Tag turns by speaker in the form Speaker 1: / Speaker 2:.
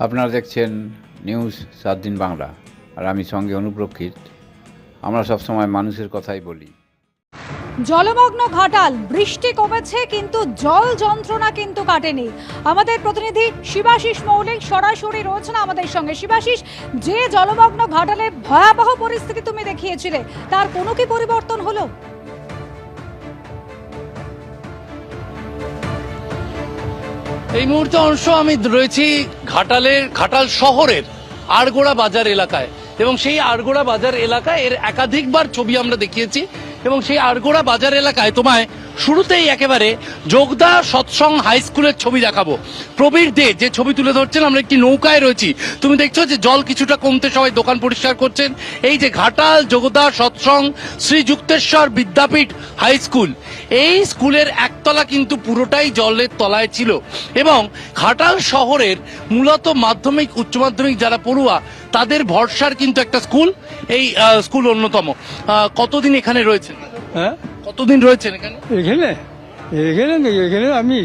Speaker 1: আপনারা দেখছেন নিউজ সাত দিন বাংলা। আর আমি সঙ্গে অনুপ্রক্ষিত। আমরা সবসময় মানুষের কথাই বলি।
Speaker 2: জলমগ্ন ঘাটাল, বৃষ্টি কমেছে কিন্তু জল যন্ত্রণা কিন্তু কাটেনি। আমাদের প্রতিনিধি শিবাশিস মৌলিক সরাসরি রয়েছে না আমাদের সঙ্গে। শিবাশিস, যে জলমগ্ন ঘাটালে ভয়াবহ পরিস্থিতি তুমি দেখিয়েছিলে, তার কোনো কি পরিবর্তন হলো?
Speaker 3: এই মুহূর্তে অংশ আমি রয়েছি ঘাটালের, ঘাটাল শহরের আড়গোড়া বাজার এলাকায়। এবং সেই আড়গোড়া বাজার এলাকায় এর একাধিকবার ছবি আমরা দেখিয়েছি। এবং সেই আড়গোড়া বাজার এলাকায় তোমায় শুরুতেই একেবারে যোগদা সৎসং হাই স্কুলের ছবি দেখাবো। প্রবীর দে যে ছবি তুলে ধরছেন, আমরা একটি নৌকায় রয়েছি। তুমি দেখছ যে জল কিছুটা কমতে সবাই দোকান পরিষ্কার করছেন। এই যে ঘাটাল যোগদা সৎসং শ্রীযুক্তেশ্বর বিদ্যাপীঠ হাই স্কুল। এই স্কুলের একতলা কিন্তু পুরোটাই জলের তলায় ছিল এবং ঘাটাল শহরের মূলত মাধ্যমিক, উচ্চ মাধ্যমিক যারা পড়ুয়া, তাদের ভরসার কিন্তু একটা স্কুল। এই স্কুল অন্যতম। কতদিন এখানে রয়েছেন?
Speaker 4: হ্যাঁ?
Speaker 3: কতদিন রয়েছেন এখানে?
Speaker 4: এখানে? এখানে এখানে আমি